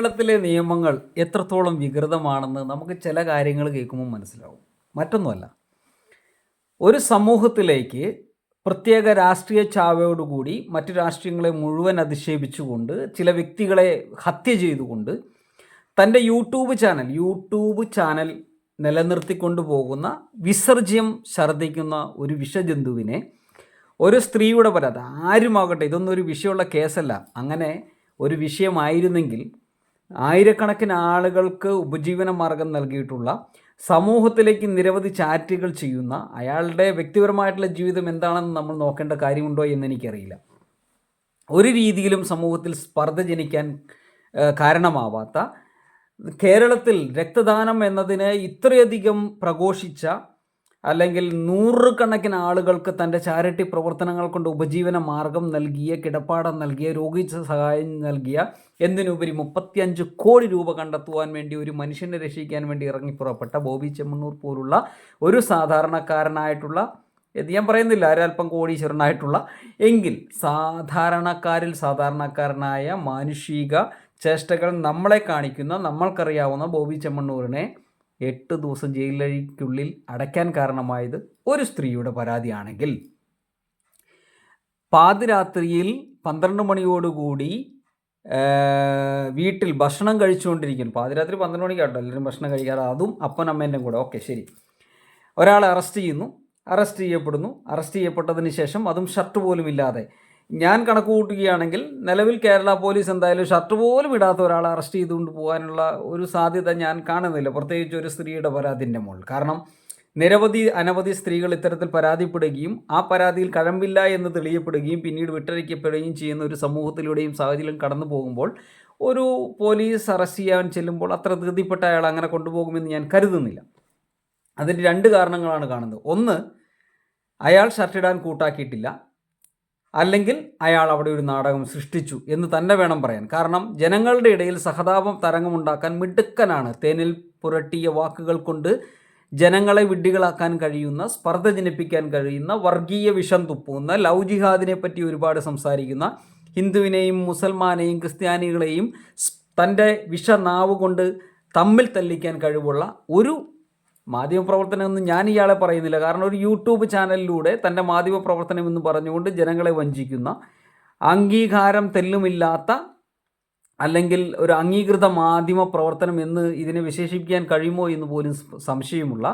കേരളത്തിലെ നിയമങ്ങൾ എത്രത്തോളം വികൃതമാണെന്ന് നമുക്ക് ചില കാര്യങ്ങൾ കേൾക്കുമ്പോൾ മനസ്സിലാവും. മറ്റൊന്നുമല്ല ഒരു സമൂഹത്തിലേക്ക് പ്രത്യേക രാഷ്ട്രീയ ചാവയോടുകൂടി മറ്റു രാഷ്ട്രീയങ്ങളെ മുഴുവൻ അധിക്ഷേപിച്ചുകൊണ്ട് ചില വ്യക്തികളെ ഹത്യ ചെയ്തുകൊണ്ട് തന്റെ യൂട്യൂബ് ചാനൽ യൂട്യൂബ് ചാനൽ നിലനിർത്തിക്കൊണ്ടു പോകുന്ന വിസർജ്യം ഛർദ്ദിക്കുന്ന ഒരു വിഷജന്തുവിനെ ഒരു സ്ത്രീയുടെ പരാതി. ആരുമാകട്ടെ ഇതൊന്നും ഒരു വിഷയമുള്ള കേസല്ല. അങ്ങനെ ഒരു വിഷയമായിരുന്നെങ്കിൽ ആയിരക്കണക്കിന് ആളുകൾക്ക് ഉപജീവന മാർഗം നൽകിയിട്ടുള്ള സമൂഹത്തിലേക്ക് നിരവധി ചാറ്റുകൾ ചെയ്യുന്ന അയാളുടെ വ്യക്തിപരമായിട്ടുള്ള ജീവിതം എന്താണെന്ന് നമ്മൾ നോക്കേണ്ട കാര്യമുണ്ടോ എന്ന് എനിക്കറിയില്ല. ഒരു രീതിയിലും സമൂഹത്തിൽ സ്പർദ്ധ ജനിക്കാൻ കാരണമാവാത്ത കേരളത്തിൽ രക്തദാനം എന്നതിനെ ഇത്രയധികം പ്രഘോഷിച്ച അല്ലെങ്കിൽ നൂറുകണക്കിന് ആളുകൾക്ക് തന്റെ ചാരിറ്റി പ്രവർത്തനങ്ങൾ കൊണ്ട് ഉപജീവന മാർഗം നൽകിയ കിടപ്പാടം നൽകിയ രോഗി സഹായം നൽകിയ എന്തിനുപരി മുപ്പത്തിയഞ്ച് കോടി രൂപ കണ്ടെത്തുവാൻ വേണ്ടി ഒരു മനുഷ്യനെ രക്ഷിക്കാൻ വേണ്ടി ഇറങ്ങി പുറപ്പെട്ട ബോബി ചെമ്മണ്ണൂർ പോലുള്ള ഒരു സാധാരണക്കാരനായിട്ടുള്ള ഇത് ഞാൻ പറയുന്നില്ല ഒരല്പം കോടീശ്വരനായിട്ടുള്ള എങ്കിൽ സാധാരണക്കാരിൽ സാധാരണക്കാരനായ മാനുഷിക ചേഷ്ടകൾ നമ്മളെ കാണിക്കുന്ന നമ്മൾക്കറിയാവുന്ന ബോബി ചെമ്മണ്ണൂരിനെ എട്ട് ദിവസം ജയിലിലേക്കുള്ളിൽ അടയ്ക്കാൻ കാരണമായത് ഒരു സ്ത്രീയുടെ പരാതിയാണെങ്കിൽ. പാതിരാത്രിയിൽ പന്ത്രണ്ട് മണിയോടുകൂടി വീട്ടിൽ ഭക്ഷണം കഴിച്ചുകൊണ്ടിരിക്കുന്നു. പാതിരാത്രി പന്ത്രണ്ട് മണിക്കാട്ടോ. എല്ലാവരും ഭക്ഷണം കഴിക്കാറ് അതും അപ്പൻ അമ്മേന്റെയും കൂടെ. ഓക്കെ ശരി. ഒരാളെ അറസ്റ്റ് ചെയ്യുന്നു. അറസ്റ്റ് ചെയ്യപ്പെടുന്നു. അറസ്റ്റ് ചെയ്യപ്പെട്ടതിന് ശേഷം അതും ഷർട്ട് പോലും ഇല്ലാതെ ഞാൻ കണക്ക് കൂട്ടുകയാണെങ്കിൽ നിലവിൽ കേരള പോലീസ് എന്തായാലും ഷർട്ട് പോലും ഇടാത്ത ഒരാളെ അറസ്റ്റ് ചെയ്തുകൊണ്ട് പോകാനുള്ള ഒരു സാധ്യത ഞാൻ കാണുന്നില്ല. പ്രത്യേകിച്ച് ഒരു സ്ത്രീയുടെ പരാതിന്റെ മുകളിൽ. കാരണം നിരവധി അനവധി സ്ത്രീകൾ ഇത്തരത്തിൽ പരാതിപ്പെടുകയും ആ പരാതിയിൽ കഴമ്പില്ല എന്ന് തെളിയപ്പെടുകയും പിന്നീട് വിട്ടഴിക്കപ്പെടുകയും ചെയ്യുന്ന ഒരു സമൂഹത്തിലൂടെയും സാഹചര്യം കടന്നു പോകുമ്പോൾ ഒരു പോലീസ് അറസ്റ്റ് ചെയ്യാൻ ചെല്ലുമ്പോൾ അത്ര ധൃതിപ്പെട്ട അയാൾ അങ്ങനെ കൊണ്ടുപോകുമെന്ന് ഞാൻ കരുതുന്നില്ല. അതിന് രണ്ട് കാരണങ്ങളാണ് കാണുന്നത്. ഒന്ന് അയാൾ ഷർട്ടിടാൻ കൂട്ടാക്കിയിട്ടില്ല. അല്ലെങ്കിൽ അയാൾ അവിടെ ഒരു നാടകം സൃഷ്ടിച്ചു എന്ന് തന്നെ വേണം പറയാൻ. കാരണം ജനങ്ങളുടെ ഇടയിൽ സഹതാപം തരംഗമുണ്ടാക്കാൻ മിടുക്കനാണ്. തേനിൽ പുരട്ടിയ വാക്കുകൾ കൊണ്ട് ജനങ്ങളെ വിഡ്ഢികളാക്കാൻ കഴിയുന്ന സ്പർദ്ധ ജനിപ്പിക്കാൻ കഴിയുന്ന വർഗീയ വിഷം തുപ്പുന്ന ലവ് ജിഹാദിനെ പറ്റി ഒരുപാട് സംസാരിക്കുന്ന ഹിന്ദുവിനെയും മുസൽമാനെയും ക്രിസ്ത്യാനികളെയും തന്റെ വിഷനാവ് കൊണ്ട് തമ്മിൽ തല്ലിക്കാൻ കഴിവുള്ള ഒരു മാധ്യമപ്രവർത്തനം എന്ന് ഞാൻ ഇയാളെ പറയുന്നില്ല. കാരണം ഒരു യൂട്യൂബ് ചാനലിലൂടെ തന്റെ മാധ്യമപ്രവർത്തനം എന്ന് പറഞ്ഞുകൊണ്ട് ജനങ്ങളെ വഞ്ചിക്കുന്ന അംഗീകാരം തെല്ലുമില്ലാത്ത അല്ലെങ്കിൽ ഒരു അംഗീകൃത മാധ്യമ പ്രവർത്തനം എന്ന് ഇതിനെ വിശേഷിപ്പിക്കാൻ കഴിയുമോ എന്ന് പോലും സംശയമുള്ള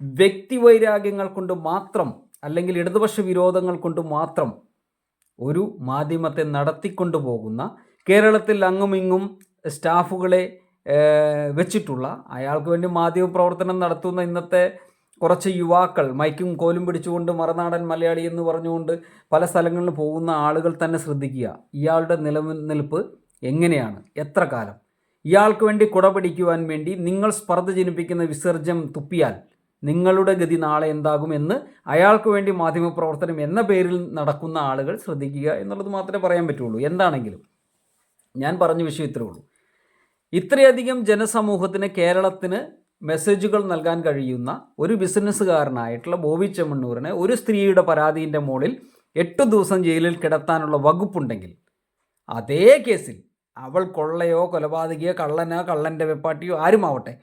വ്യക്തിവൈരാഗ്യങ്ങൾ കൊണ്ട് മാത്രം അല്ലെങ്കിൽ ഇടതുപക്ഷ വിരോധങ്ങൾ കൊണ്ട് മാത്രം ഒരു മാധ്യമത്തെ നടത്തിക്കൊണ്ടു പോകുന്ന കേരളത്തിൽ അങ്ങുമിങ്ങും സ്റ്റാഫുകളെ വെച്ചിട്ടുള്ള അയാൾക്ക് വേണ്ടി മാധ്യമ പ്രവർത്തനം നടത്തുന്ന ഇന്നത്തെ കുറച്ച് യുവാക്കൾ മൈക്കും കോലും പിടിച്ചുകൊണ്ട് മറുനാടൻ മലയാളി എന്ന് പറഞ്ഞുകൊണ്ട് പല സ്ഥലങ്ങളിൽ പോകുന്ന ആളുകൾ തന്നെ ശ്രദ്ധിക്കുക. ഇയാളുടെ നിലനിൽപ്പ് എങ്ങനെയാണ്? എത്ര കാലം? ഇയാൾക്ക് വേണ്ടി കുട പിടിക്കുവാൻ വേണ്ടി നിങ്ങൾ സ്പർദ്ധ ജനിപ്പിക്കുന്ന വിസർജ്യം തുപ്പിയാൽ നിങ്ങളുടെ ഗതി നാളെ എന്താകും എന്ന് അയാൾക്ക് വേണ്ടി മാധ്യമ പ്രവർത്തനം എന്ന പേരിൽ നടക്കുന്ന ആളുകൾ ശ്രദ്ധിക്കുക എന്നുള്ളത് മാത്രമേ പറയാൻ പറ്റുള്ളൂ. എന്താണെങ്കിലും ഞാൻ പറഞ്ഞ വിഷയം ഇത്രേ ഉള്ളൂ. ഇത്രയധികം ജനസമൂഹത്തിന് കേരളത്തിന് മെസ്സേജുകൾ നൽകാൻ കഴിയുന്ന ഒരു ബിസിനസ്സുകാരനായിട്ടുള്ള ബോബി ചെമ്മണ്ണൂരിനെ ഒരു സ്ത്രീയുടെ പരാതിന്റെ മുകളിൽ എട്ട് ദിവസം ജയിലിൽ കിടത്താനുള്ള വകുപ്പുണ്ടെങ്കിൽ അതേ കേസിൽ അവൾ കൊള്ളയോ കൊലപാതകയോ കള്ളനോ കള്ളന്റെ വെപ്പാട്ടിയോ ആരുമാവട്ടെ?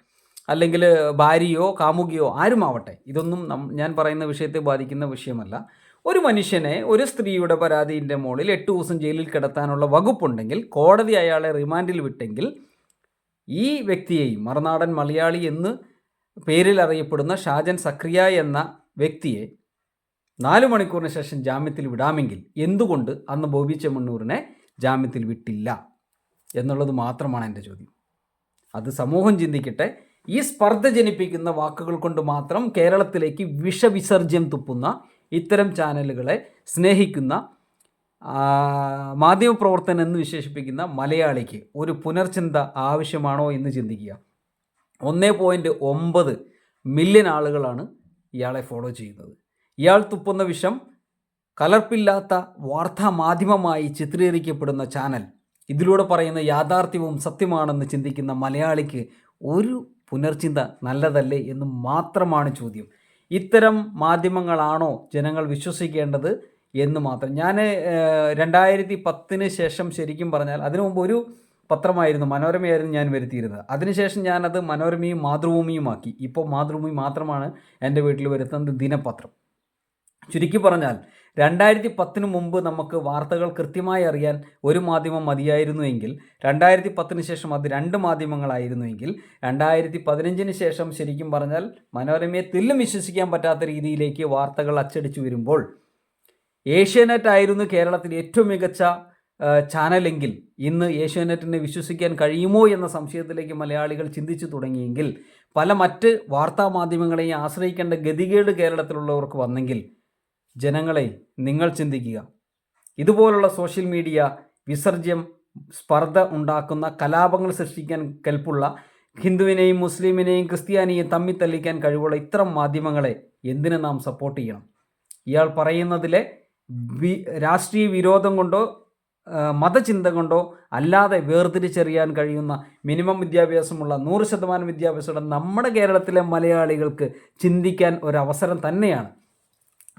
അല്ലെങ്കിൽ ഭാര്യയോ കാമുകിയോ ആരുമാവട്ടെ? ഇതൊന്നും ഞാൻ പറയുന്ന വിഷയത്തെ ബാധിക്കുന്ന വിഷയമല്ല. ഒരു മനുഷ്യനെ ഒരു സ്ത്രീയുടെ പരാതിന്റെ മുകളിൽ എട്ട് ദിവസം ജയിലിൽ കിടത്താനുള്ള വകുപ്പുണ്ടെങ്കിൽ കോടതി അയാളെ റിമാൻഡിൽ വിട്ടെങ്കിൽ ഈ വ്യക്തിയെയും മറുനാടൻ മലയാളി എന്ന് പേരിൽ അറിയപ്പെടുന്ന ഷാജൻ സക്രിയ എന്ന വ്യക്തിയെ നാലു മണിക്കൂറിന് ശേഷം ജാമ്യത്തിൽ വിടാമെങ്കിൽ എന്തുകൊണ്ട് അന്ന് ബോബി ചെമ്മണ്ണൂറിനെ ജാമ്യത്തിൽ വിട്ടില്ല എന്നുള്ളത് മാത്രമാണ് എന്റെ ചോദ്യം. അത് സമൂഹം ചിന്തിക്കട്ടെ. ഈ സ്പർദ്ധ ജനിപ്പിക്കുന്ന വാക്കുകൾ കൊണ്ട് മാത്രം കേരളത്തിലേക്ക് വിഷവിസർജ്യം തുപ്പുന്ന ഇത്തരം ചാനലുകളെ സ്നേഹിക്കുന്ന മാധ്യമപ്രവർത്തനം എന്ന് വിശേഷിപ്പിക്കുന്ന മലയാളിക്ക് ഒരു പുനർചിന്ത ആവശ്യമാണോ എന്ന് ചിന്തിക്കുക. ഒന്നേ പോയിന്റ് ഒമ്പത് മില്യൺ ആളുകളാണ് ഇയാളെ ഫോളോ ചെയ്യുന്നത്. ഇയാൾ തുപ്പുന്ന വിഷം കലർപ്പില്ലാത്ത വാർത്താ മാധ്യമമായി ചിത്രീകരിക്കപ്പെടുന്ന ചാനൽ ഇതിലൂടെ പറയുന്ന യാഥാർത്ഥ്യവും സത്യമാണെന്ന് ചിന്തിക്കുന്ന മലയാളിക്ക് ഒരു പുനർചിന്ത നല്ലതല്ലേ എന്ന് മാത്രമാണ് ചോദ്യം. ഇത്തരം മാധ്യമങ്ങളാണോ ജനങ്ങൾ വിശ്വസിക്കേണ്ടത്? എന്ന് മാത്രം. ഞാൻ രണ്ടായിരത്തി പത്തിന് ശേഷം ശരിക്കും പറഞ്ഞാൽ അതിനു മുമ്പ് ഒരു പത്രമായിരുന്നു മനോരമയായിരുന്നു ഞാൻ വരുത്തിയിരുന്നത്. അതിനുശേഷം ഞാനത് മനോരമയും മാതൃഭൂമിയുമാക്കി ഇപ്പോൾ മാതൃഭൂമി മാത്രമാണ് എന്റെ വീട്ടിൽ വരുത്തുന്നത് ദിനപത്രം. ചുരുക്കി പറഞ്ഞാൽ രണ്ടായിരത്തി പത്തിന് മുമ്പ് നമുക്ക് വാർത്തകൾ കൃത്യമായി അറിയാൻ ഒരു മാധ്യമം മതിയായിരുന്നുവെങ്കിൽ രണ്ടായിരത്തി പത്തിന് ശേഷം അത് രണ്ട് മാധ്യമങ്ങളായിരുന്നുവെങ്കിൽ രണ്ടായിരത്തി പതിനഞ്ചിന് ശേഷം ശരിക്കും പറഞ്ഞാൽ മനോരമയെ തെല്ലും വിശ്വസിക്കാൻ പറ്റാത്ത രീതിയിലേക്ക് വാർത്തകൾ അച്ചടിച്ചു വരുമ്പോൾ ഏഷ്യാനെറ്റ് ആയിരുന്നു കേരളത്തിലെ ഏറ്റവും മികച്ച ചാനലെങ്കിൽ. ഇന്ന് ഏഷ്യാനെറ്റിനെ വിശ്വസിക്കാൻ കഴിയുമോ എന്ന സംശയത്തിലേക്ക് മലയാളികൾ ചിന്തിച്ചു തുടങ്ങിയെങ്കിൽ പല മറ്റ് വാർത്താ മാധ്യമങ്ങളെയും ആശ്രയിക്കേണ്ട ഗതികേട് കേരളത്തിലുള്ളവർക്ക് വന്നെങ്കിൽ ജനങ്ങളെ നിങ്ങൾ ചിന്തിക്കുക. ഇതുപോലുള്ള സോഷ്യൽ മീഡിയ വിസർജ്യം സ്പർദ്ധ ഉണ്ടാക്കുന്ന കലാപങ്ങൾ സൃഷ്ടിക്കാൻ കെൽപ്പുള്ള ഹിന്ദുവിനെയും മുസ്ലിമിനെയും ക്രിസ്ത്യാനിയെയും തമ്മിൽ തല്ലിക്കാൻ കഴിവുള്ള ഇത്തരം മാധ്യമങ്ങളെ എന്തിനു നാം സപ്പോർട്ട് ചെയ്യണം? ഇയാൾ പറയുന്നതിലെ വി രാഷ്ട്രീയ വിരോധം കൊണ്ടോ മതചിന്ത കൊണ്ടോ അല്ലാതെ വേർതിരിച്ചറിയാൻ കഴിയുന്ന മിനിമം വിദ്യാഭ്യാസമുള്ള നൂറ് ശതമാനം വിദ്യാഭ്യാസമുള്ള നമ്മുടെ കേരളത്തിലെ മലയാളികൾക്ക് ചിന്തിക്കാൻ ഒരവസരം തന്നെയാണ്.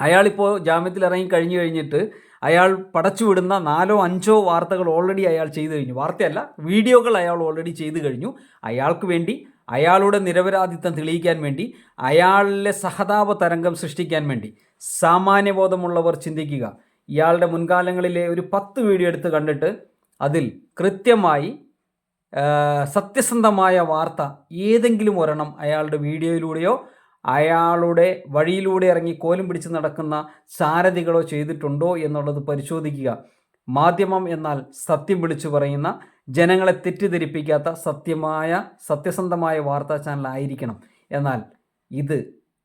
അയാളിപ്പോൾ ജാമ്യത്തിൽ ഇറങ്ങി കഴിഞ്ഞു കഴിഞ്ഞിട്ട് അയാൾ പടച്ചുവിടുന്ന നാലോ അഞ്ചോ വാർത്തകൾ ഓൾറെഡി അയാൾ ചെയ്തു കഴിഞ്ഞു. വാർത്തയല്ല വീഡിയോകൾ അയാൾ ഓൾറെഡി ചെയ്തു കഴിഞ്ഞു. അയാൾക്ക് വേണ്ടി അയാളുടെ നിരപരാധിത്വം തെളിയിക്കാൻ വേണ്ടി അയാളിലെ സഹതാപ തരംഗം സൃഷ്ടിക്കാൻ വേണ്ടി. സാമാന്യബോധമുള്ളവർ ചിന്തിക്കുക. ഇയാളുടെ മുൻകാലങ്ങളിലെ ഒരു പത്ത് വീഡിയോ എടുത്ത് കണ്ടിട്ട് അതിൽ കൃത്യമായി സത്യസന്ധമായ വാർത്ത ഏതെങ്കിലും ഒരെണ്ണം അയാളുടെ വീഡിയോയിലൂടെയോ അയാളുടെ വഴിയിലൂടെ ഇറങ്ങി കോലും പിടിച്ച് നടക്കുന്ന സാരഥികളോ ചെയ്തിട്ടുണ്ടോ എന്നുള്ളത് പരിശോധിക്കുക. മാധ്യമം എന്നാൽ സത്യം വിളിച്ചു പറയുന്ന ജനങ്ങളെ തെറ്റിദ്ധരിപ്പിക്കാത്ത സത്യമായ സത്യസന്ധമായ വാർത്താ ചാനൽ ആയിരിക്കണം. എന്നാൽ ഇത്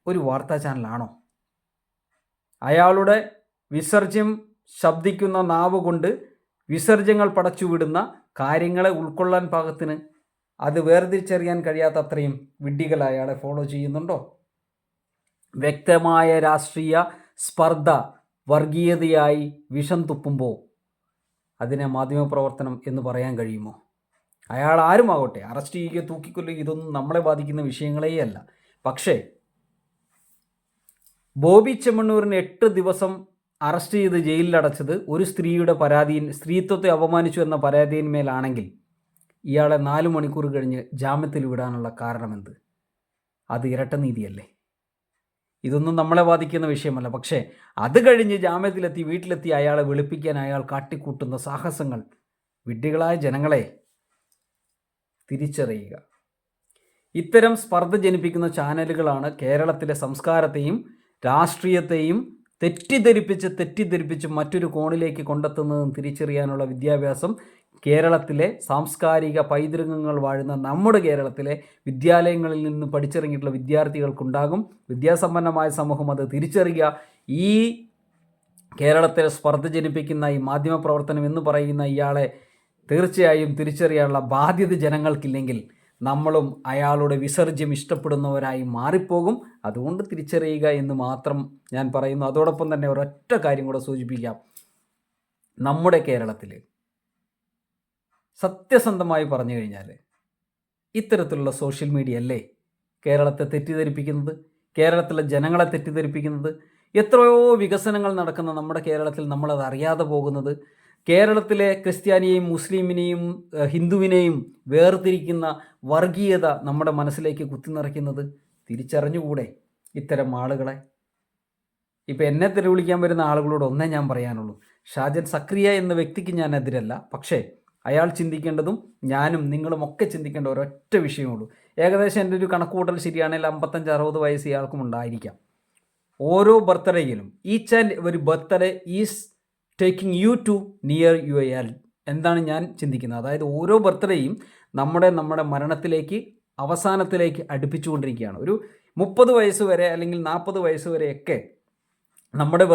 ഒരു വാർത്താ ചാനലാണോ? അയാളുടെ വിസർജ്യം ശബ്ദിക്കുന്ന നാവ് കൊണ്ട് വിസർജ്യങ്ങൾ പടച്ചുവിടുന്ന കാര്യങ്ങളെ ഉൾക്കൊള്ളാൻ പാകത്തിന് അത് വേർതിരിച്ചറിയാൻ കഴിയാത്ത അത്രയും വിഡ്ഢികൾ അയാളെ ഫോളോ ചെയ്യുന്നുണ്ടോ? വ്യക്തമായ രാഷ്ട്രീയ സ്പർദ്ധ വർഗീയതയായി വിഷം തുപ്പുമ്പോൾ അതിനെ മാധ്യമപ്രവർത്തനം എന്ന് പറയാൻ കഴിയുമോ? അയാൾ ആരുമാകട്ടെ? അറസ്റ്റ് ചെയ്യുക തൂക്കിക്കൊല്ലുക ഇതൊന്നും നമ്മളെ ബാധിക്കുന്ന വിഷയങ്ങളേ അല്ല പക്ഷേ ബോബി ചെമ്മണ്ണൂരിന് എട്ട് ദിവസം അറസ്റ്റ് ചെയ്ത് ജയിലിലടച്ചത് ഒരു സ്ത്രീയുടെ പരാതിയിൽ സ്ത്രീത്വത്തെ അപമാനിച്ചു എന്ന പരാതിയിന്മേലാണെങ്കിൽ ഇയാളെ നാല് മണിക്കൂർ കഴിഞ്ഞ് ജാമ്യത്തിൽ വിടാനുള്ള കാരണമെന്ത്? അത് ഇരട്ട നീതിയല്ലേ? ഇതൊന്നും നമ്മളെ ബാധിക്കുന്ന വിഷയമല്ല. പക്ഷേ അത് കഴിഞ്ഞ് ജാമ്യത്തിലെത്തി വീട്ടിലെത്തി അയാളെ വെളുപ്പിക്കാൻ അയാൾ കാട്ടിക്കൂട്ടുന്ന സാഹസങ്ങൾ വിഡ്ഢികളായ ജനങ്ങളെ തിരിച്ചറിയുക. ഇത്തരം സ്പർദ്ധ ജനിപ്പിക്കുന്ന ചാനലുകളാണ് കേരളത്തിലെ സംസ്കാരത്തെയും രാഷ്ട്രീയത്തെയും തെറ്റിദ്ധരിപ്പിച്ച് തെറ്റിദ്ധരിപ്പിച്ച് മറ്റൊരു കോണിലേക്ക് കൊണ്ടെത്തുന്നതും തിരിച്ചറിയാനുള്ള വിദ്യാഭ്യാസം കേരളത്തിലെ സാംസ്കാരിക പൈതൃകങ്ങൾ വാഴുന്ന നമ്മുടെ കേരളത്തിലെ വിദ്യാലയങ്ങളിൽ നിന്ന് പഠിച്ചിറങ്ങിയിട്ടുള്ള വിദ്യാർത്ഥികൾക്കുണ്ടാകും. വിദ്യാസമ്പന്നമായ സമൂഹം അത് തിരിച്ചറിയുക. ഈ കേരളത്തെ സ്പർദ്ധ ജനിപ്പിക്കുന്ന ഈ മാധ്യമപ്രവർത്തനം എന്ന് പറയുന്ന ഇയാളെ തീർച്ചയായും തിരിച്ചറിയാനുള്ള ബാധ്യത ജനങ്ങൾക്കില്ലെങ്കിൽ നമ്മളും അയാളുടെ വിസർജ്യം ഇഷ്ടപ്പെടുന്നവരായി മാറിപ്പോകും. അതുകൊണ്ട് തിരിച്ചറിയുക എന്ന് മാത്രം ഞാൻ പറയുന്നു. അതോടൊപ്പം തന്നെ ഒരൊറ്റ കാര്യം കൂടെ സൂചിപ്പിക്കാം. നമ്മുടെ കേരളത്തിൽ സത്യസന്ധമായി പറഞ്ഞു കഴിഞ്ഞാൽ ഇത്തരത്തിലുള്ള സോഷ്യൽ മീഡിയ അല്ലേ കേരളത്തെ തെറ്റിദ്ധരിപ്പിക്കുന്നത്? കേരളത്തിലെ ജനങ്ങളെ തെറ്റിദ്ധരിപ്പിക്കുന്നത്? എത്രയോ വികസനങ്ങൾ നടക്കുന്ന നമ്മുടെ കേരളത്തിൽ നമ്മളത് അറിയാതെ പോകുന്നത്. കേരളത്തിലെ ക്രിസ്ത്യാനിയെയും മുസ്ലിമിനെയും ഹിന്ദുവിനെയും വേർതിരിക്കുന്ന വർഗീയത നമ്മുടെ മനസ്സിലേക്ക് കുത്തിനിറയ്ക്കുന്നത് തിരിച്ചറിഞ്ഞുകൂടെ ഇത്തരം ആളുകളെ? ഇപ്പം എന്നെ തെറി വിളിക്കാൻ വരുന്ന ആളുകളോട് ഒന്നേ ഞാൻ പറയാനുള്ളൂ. ഷാജൻ സക്രിയ എന്ന വ്യക്തിക്ക് ഞാൻ എതിരല്ല. പക്ഷേ അയാൾ ചിന്തിക്കേണ്ടതും ഞാനും നിങ്ങളും ഒക്കെ ചിന്തിക്കേണ്ട ഒരൊറ്റ വിഷയമുള്ളൂ. ഏകദേശം എന്റെ ഒരു കണക്കുകൂട്ടൽ ശരിയാണെങ്കിൽ അമ്പത്തഞ്ച് അറുപത് വയസ്സ് ഇയാൾക്കും ഉണ്ടായിരിക്കാം. ഓരോ ബർത്ത്ഡേയിലും ഈച്ച് ആൻഡ് ഒരു birthday is taking you to near you L എന്താണ് ഞാൻ ചിന്തിക്കുന്നത്? അതായത് ഓരോ ബർത്ത്ഡേയും നമ്മുടെ നമ്മുടെ മരണത്തിലേക്ക് അവസാനത്തിലേക്ക് അടുപ്പിച്ചുകൊണ്ടിരിക്കുകയാണ്. ഒരു മുപ്പത് വയസ്സ് വരെ അല്ലെങ്കിൽ നാൽപ്പത് വയസ്സ് വരെയൊക്കെ നമ്മുടെ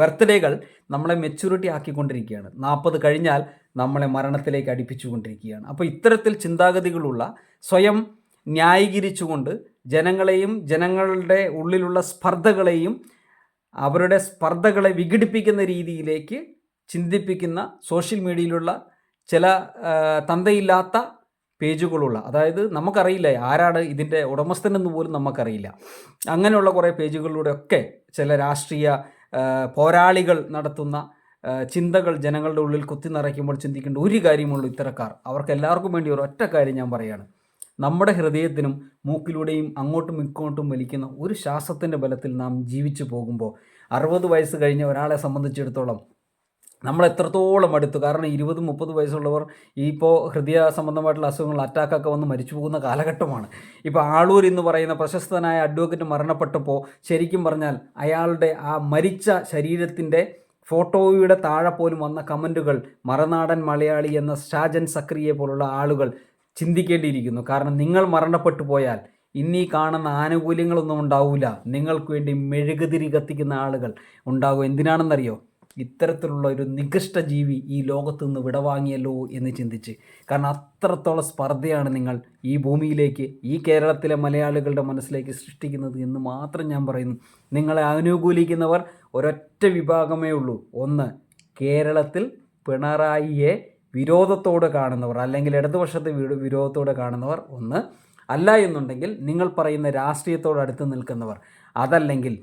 ബർത്ത്ഡേകൾ നമ്മളെ മെച്യൂരിറ്റി ആക്കിക്കൊണ്ടിരിക്കുകയാണ്. നാൽപ്പത് കഴിഞ്ഞാൽ നമ്മളെ മരണത്തിലേക്ക് അടുപ്പിച്ചുകൊണ്ടിരിക്കുകയാണ്. അപ്പോൾ ഇത്തരത്തിൽ ചിന്താഗതികളുള്ള സ്വയം ന്യായീകരിച്ചുകൊണ്ട് ജനങ്ങളെയും ജനങ്ങളുടെ ഉള്ളിലുള്ള സ്പർദ്ധകളെയും അവരുടെ സ്പർദ്ധകളെ വിഘടിപ്പിക്കുന്ന രീതിയിലേക്ക് ചിന്തിപ്പിക്കുന്ന സോഷ്യൽ മീഡിയയിലുള്ള ചില തന്തയില്ലാത്ത പേജുകളുള്ള അതായത് നമുക്കറിയില്ല ആരാണ് ഇതിന്റെ ഉടമസ്ഥനെന്ന് പോലും നമുക്കറിയില്ല. അങ്ങനെയുള്ള കുറേ പേജുകളിലൂടെ ഒക്കെ ചില രാഷ്ട്രീയ പോരാളികൾ നടത്തുന്ന ചിന്തകൾ ജനങ്ങളുടെ ഉള്ളിൽ കുത്തി നിറയ്ക്കുമ്പോൾ ചിന്തിക്കേണ്ട ഒരു കാര്യമുള്ളൂ ഇത്തരക്കാർ. അവർക്ക് എല്ലാവർക്കും വേണ്ടി ഒരു ഒറ്റ കാര്യം ഞാൻ പറയുകയാണ് നമ്മുടെ ഹൃദയത്തിനും മൂക്കിലൂടെയും അങ്ങോട്ടും ഇങ്ങോട്ടും വലിക്കുന്ന ഒരു ശ്വാസത്തിന്റെ ബലത്തിൽ നാം ജീവിച്ചു പോകുമ്പോൾ അറുപത് വയസ്സ് കഴിഞ്ഞ ഒരാളെ സംബന്ധിച്ചിടത്തോളം നമ്മൾ എത്രത്തോളം അടുത്തു. കാരണം ഇരുപത് മുപ്പത് വയസ്സുള്ളവർ ഇപ്പോൾ ഹൃദയ സംബന്ധമായിട്ടുള്ള അസുഖങ്ങൾ അറ്റാക്കൊക്കെ വന്ന് മരിച്ചു പോകുന്ന കാലഘട്ടമാണ്. ഇപ്പോൾ ആളൂർ എന്ന് പറയുന്ന പ്രശസ്തനായ അഡ്വക്കറ്റ് മരണപ്പെട്ടപ്പോൾ ശരിക്കും പറഞ്ഞാൽ അയാളുടെ ആ മരിച്ച ശരീരത്തിന്റെ ഫോട്ടോയുടെ താഴെ പോലും വന്ന കമന്റുകൾ മറനാടൻ മലയാളി എന്ന ഷാജൻ സക്രിയെ പോലുള്ള ആളുകൾ ചിന്തിക്കേണ്ടിയിരിക്കുന്നു. കാരണം നിങ്ങൾ മരണപ്പെട്ടു പോയാൽ ഇന്നീ കാണുന്ന ആനുകൂല്യങ്ങളൊന്നും ഉണ്ടാവില്ല നിങ്ങൾക്ക് വേണ്ടി മെഴുകുതിരി കത്തിക്കുന്ന ആളുകൾ ഉണ്ടാകും. എന്തിനാണെന്നറിയോ? ഇത്തരത്തിലുള്ള ഒരു നികൃഷ്ട ജീവി ഈ ലോകത്ത് നിന്ന് വിടവാങ്ങിയല്ലോ എന്ന് ചിന്തിച്ച്. കാരണം അത്രത്തോളം സ്പർദ്ധയാണ് നിങ്ങൾ ഈ ഭൂമിയിലേക്ക് ഈ കേരളത്തിലെ മലയാളികളുടെ മനസ്സിലേക്ക് സൃഷ്ടിക്കുന്നത് എന്ന് മാത്രം ഞാൻ പറയുന്നു. നിങ്ങളെ അനുകൂലിക്കുന്നവർ ഒരൊറ്റ വിഭാഗമേ ഉള്ളൂ. ഒന്ന് കേരളത്തിൽ പിണറായിയെ വിരോധത്തോടെ കാണുന്നവർ അല്ലെങ്കിൽ ഇടതുപക്ഷത്തെ വിരോ- വിരോധത്തോടെ കാണുന്നവർ ഒന്ന് അല്ല എന്നുണ്ടെങ്കിൽ നിങ്ങൾ പറയുന്ന രാഷ്ട്രീയത്തോട് അടുത്ത് നിൽക്കുന്നവർ അതല്ലെങ്കിൽ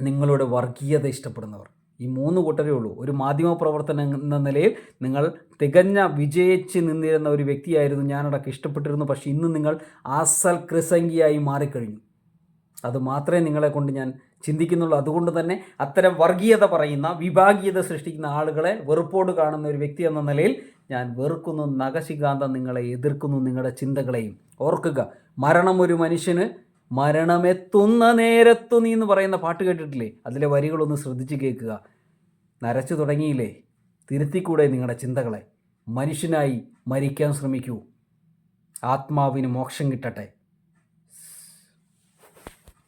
നിങ്ങളുടെ വർഗീയത ഇഷ്ടപ്പെടുന്നവർ. ഈ മൂന്ന് കൂട്ടരേ ഉള്ളൂ. ഒരു മാധ്യമ പ്രവർത്തനം എന്ന നിലയിൽ നിങ്ങൾ തികഞ്ഞ വിജയിച്ച് നിന്നിരുന്ന ഒരു വ്യക്തിയായിരുന്നു ഞാനടക്കം ഇഷ്ടപ്പെട്ടിരുന്നു. പക്ഷേ ഇന്ന് നിങ്ങൾ ആസൽ കൃസംഗിയായി മാറിക്കഴിഞ്ഞു. അത് മാത്രമേ നിങ്ങളെ കൊണ്ട് ഞാൻ ചിന്തിക്കുന്നുള്ളൂ. അതുകൊണ്ട് തന്നെ അത്തരം വർഗീയത പറയുന്ന വിഭാഗീയത സൃഷ്ടിക്കുന്ന ആളുകളെ വെറുപ്പോട് കാണുന്ന ഒരു വ്യക്തി എന്ന നിലയിൽ ഞാൻ വെറുക്കുന്നു നഖശികാന്തം നിങ്ങളെ എതിർക്കുന്നു നിങ്ങളുടെ ചിന്തകളെയും. ഓർക്കുക മരണം ഒരു മനുഷ്യന് മരണമെത്തുന്ന നേരത്തു നീ എന്ന് പറയുന്ന പാട്ട് കേട്ടിട്ടില്ലേ? അതിലെ വരികളൊന്ന് ശ്രദ്ധിച്ച് കേൾക്കുക. നരച്ചു തുടങ്ങിയില്ലേ? തിരുത്തിക്കൂടെ നിങ്ങളുടെ ചിന്തകളെ. മനുഷ്യനായി മരിക്കാൻ ശ്രമിക്കൂ. ആത്മാവിന് മോക്ഷം കിട്ടട്ടെ.